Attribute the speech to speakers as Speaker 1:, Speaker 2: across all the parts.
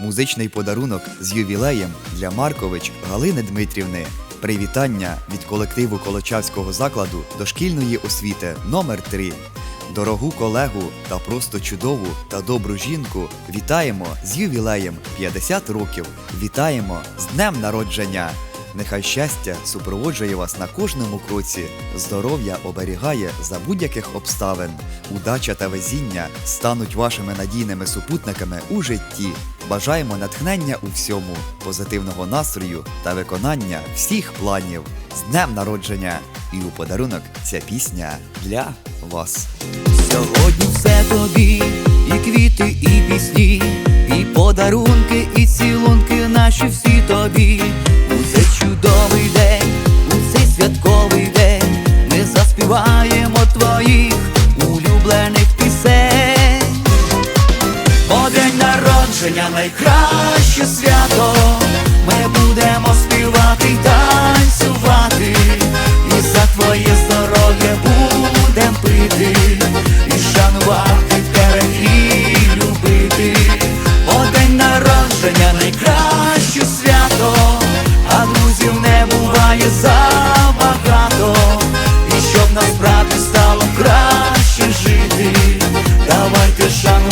Speaker 1: Музичний подарунок з ювілеєм для Маркович Галини Дмитрівни. Привітання від колективу Колочавського закладу дошкільної освіти номер 3 Дорогу колегу та просто чудову та добру жінку вітаємо з ювілеєм 50 років. Вітаємо з днем народження! Нехай щастя супроводжує вас на кожному кроці, здоров'я оберігає за будь-яких обставин, удача та везіння стануть вашими надійними супутниками у житті. Бажаємо натхнення у всьому, позитивного настрою та виконання всіх планів. З днем народження! І у подарунок ця пісня для вас. Сьогодні все тобі, і квіти, і пісні, і подарунки, і цілунки
Speaker 2: наші
Speaker 1: всі тобі. Твоїх
Speaker 2: улюблених
Speaker 1: пісень.
Speaker 2: Бо день народження найкраще свято. Ми
Speaker 1: будемо
Speaker 2: співати й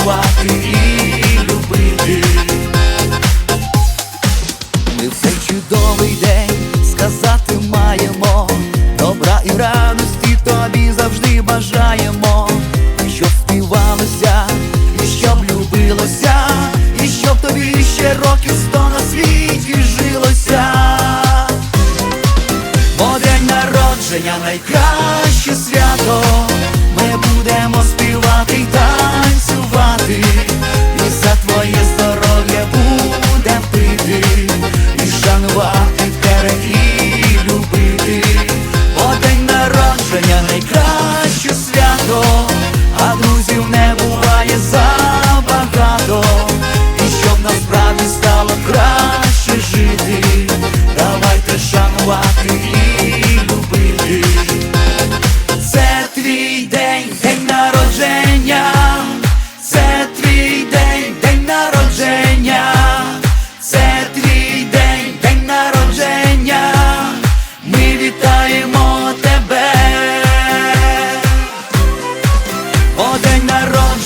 Speaker 2: давайте
Speaker 1: і
Speaker 2: любити. Ми в цей чудовий день сказати маємо добра і радості тобі завжди бажаємо, і щоб співалося, і щоб любилося, і щоб тобі ще років сто на світі жилося. Бо день народження
Speaker 1: найкраще свято,
Speaker 2: be.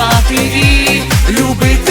Speaker 1: відчувати і
Speaker 2: любити.